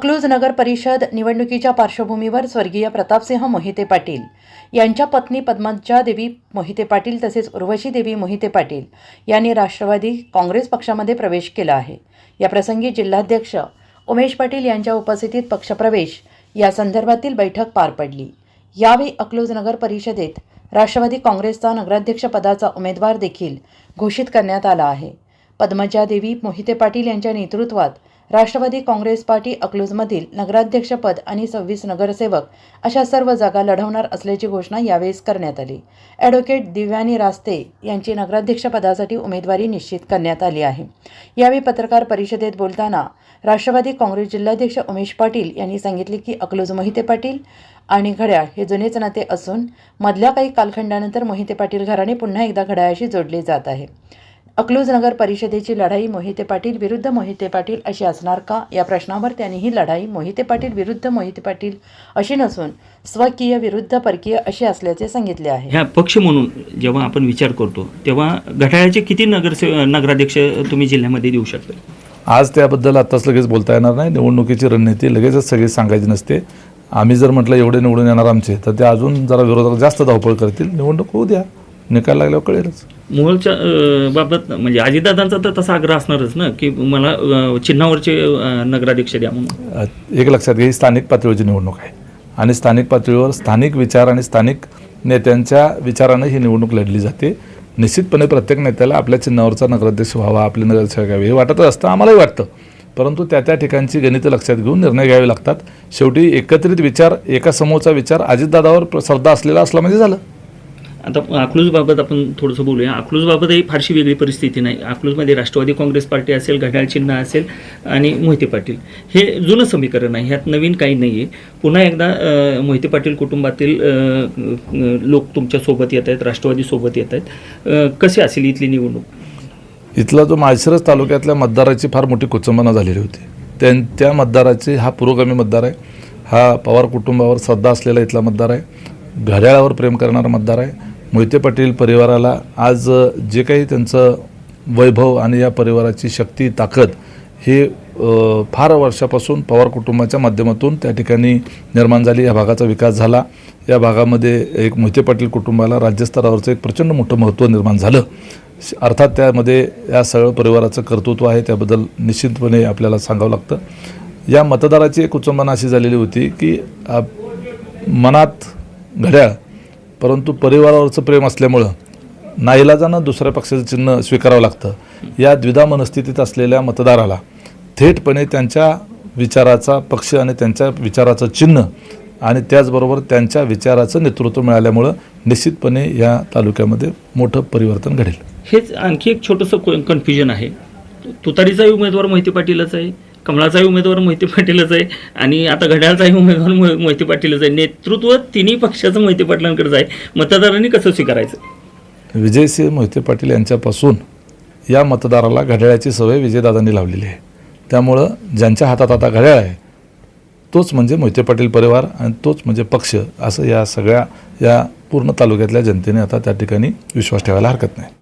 अकलूज नगर परिषद निवडणुकीच्या पार्श्वभूमीवर स्वर्गीय प्रतापसिंह मोहिते पाटील यांच्या पत्नी पद्मजा देवी मोहिते पाटील तसेच उर्वशी देवी मोहिते पाटील यांनी राष्ट्रवादी काँग्रेस पक्षामध्ये प्रवेश केला आहे. या प्रसंगी जिल्हाध्यक्ष उमेश पाटील यांच्या उपस्थितीत पक्षप्रवेश या संदर्भातील बैठक पार पडली. यावेळी अकलूज नगर परिषदेत राष्ट्रवादी काँग्रेसचा नगराध्यक्षपदाचा उमेदवार देखील घोषित करण्यात आला आहे. पद्मजा देवी मोहिते पाटील यांच्या नेतृत्वात राष्ट्रवादी काँग्रेस पार्टी अकलूजमधील नगराध्यक्षपद आणि सव्वीस नगरसेवक अशा सर्व जागा लढवणार असल्याची घोषणा यावेळेस करण्यात आली. ॲडव्होकेट दिव्यानी रास्ते यांची नगराध्यक्षपदासाठी उमेदवारी निश्चित करण्यात आली आहे. यावेळी पत्रकार परिषदेत बोलताना राष्ट्रवादी काँग्रेस जिल्हाध्यक्ष उमेश पाटील यांनी सांगितले की अकलूज मोहिते पाटील आणि घड्याळ हे जुनेच नाते असून मधल्या काही कालखंडानंतर मोहिते पाटील घराणे पुन्हा एकदा घड्याळाशी जोडले जात आहे. अकलूज नगर परिषदेची लढाई मोहिते पाटील विरुद्ध मोहिते पाटील अशी असणार का? या प्रश्नावर त्यांनी ही लढाई मोहिते पाटील विरुद्ध मोहिते पाटील अशी नसून स्वकीय विरुद्ध परकीय अशी असल्याचे सांगितले आहे. ह्या पक्ष म्हणून जेव्हा आपण विचार करतो तेव्हा घड्याळाचे किती नगरसे नगराध्यक्ष तुम्ही जिल्ह्यामध्ये देऊ शकता? आज त्याबद्दल आत्ताच लगेच बोलता येणार नाही. निवडणुकीची रणनीती लगेचच सगळी सांगायची नसते. आम्ही जर म्हटलं एवढे निवडून येणार आमचे तर ते अजून जरा विरोधाला जास्त धावपळ करतील. निवडणूक होऊ द्या. निकाल लागल्यावर कळेलच. मोहोळच्या अं, बाबत म्हणजे अजितदादांचा तर तसा आग्रह असणारच ना की मला चिन्हावरचे नगराध्यक्ष द्या म्हणून. एक लक्षात घ्या ही स्थानिक पातळीवरची निवडणूक आहे. आणि स्थानिक पातळीवर स्थानिक विचार आणि स्थानिक नेत्यांच्या विचारानं ही निवडणूक लढली जाते. निश्चितपणे प्रत्येक नेत्याला आपल्या चिन्हावरचा नगराध्यक्ष व्हावा आपले नगराध्यक्ष घ्यावे हे वाटत असतं आम्हालाही वाटतं. परंतु त्या त्या ठिकाणची गणितं लक्षात घेऊन निर्णय घ्यावे लागतात. शेवटी एकत्रित विचार एका समूहाचा विचार अजितदादावर श्रद्धा असलेला असला म्हणजे झालं. आता अकलूजबाबत आपण थोडंसं बोलूया. अकलूजबाबतही फारशी वेगळी परिस्थिती नाही. अकलूजमध्ये राष्ट्रवादी काँग्रेस पार्टी असेल घड्याळ चिन्ह असेल आणि मोहिते पाटील. हे जुनं समीकरण आहे. ह्यात नवीन काही नाही आहे पुन्हा एकदा मोहिते पाटील कुटुंबातील लोक तुमच्यासोबत येत आहेत राष्ट्रवादीसोबत येत आहेत. कशी असेल इथली निवडणूक? इथला जो माळशिरस तालुक्यातल्या मतदाराची फार मोठी कुचंबना झालेली होती. त्या त्या मतदाराची हा पुरोगामी मतदार आहे. हा पवार कुटुंबावर श्रद्धा असलेला इथला मतदार आहे. घड्याळावर प्रेम करणारा मतदार आहे. मोहिते पाटील परिवाराला आज जे काही त्यांचं वैभव आणि या परिवाराची शक्ती ताकद हे फार वर्षापासून पवार कुटुंबाच्या माध्यमातून त्या ठिकाणी निर्माण झाली. या भागाचा विकास झाला. या भागामध्ये एक मोहिते पाटील कुटुंबाला राज्यस्तरावरचं एक प्रचंड मोठं महत्त्व निर्माण झालं. श- अर्थात त्यामध्ये या सगळं परिवाराचं कर्तृत्व आहे त्याबद्दल निश्चितपणे आपल्याला सांगावं लागतं. या मतदाराची एक उचंबना अशी झालेली होती की मनात घड्याळ परंतु परिवारावरचं प्रेम असल्यामुळं नाईलाजानं दुसऱ्या पक्षाचं चिन्ह स्वीकारावं लागतं. या द्विधा मनस्थितीत असलेल्या मतदाराला थेटपणे त्यांच्या विचाराचा पक्ष आणि त्यांच्या विचाराचं चिन्ह आणि त्याचबरोबर त्यांच्या विचाराचं नेतृत्व मिळाल्यामुळं निश्चितपणे या तालुक्यामध्ये मोठं परिवर्तन घडेल. हेच आणखी एक छोटंसं कन्फ्युजन आहे. तुतारीचाही उमेदवार मोहिते पाटीलच आहे. कमळाचाही उमेदवार मोहिते पाटीलच आहे आणि आता घड्याळचाही उमेदवार मो मोहिते पाटीलच आहे. नेतृत्व तिन्ही पक्षाचं मोहिते पाटलांकडेच आहे. मतदारांनी कसं स्वीकारायचं? विजयसिंह मोहिते पाटील यांच्यापासून या मतदाराला घड्याळाची सवय विजयदादांनी लावलेली आहे. त्यामुळं ज्यांच्या हातात आता घड्याळ आहे तोच म्हणजे मोहिते पाटील परिवार आणि तोच म्हणजे पक्ष असं या सगळ्या या पूर्ण तालुक्यातल्या जनतेने आता त्या ठिकाणी विश्वास ठेवायला हरकत नाही.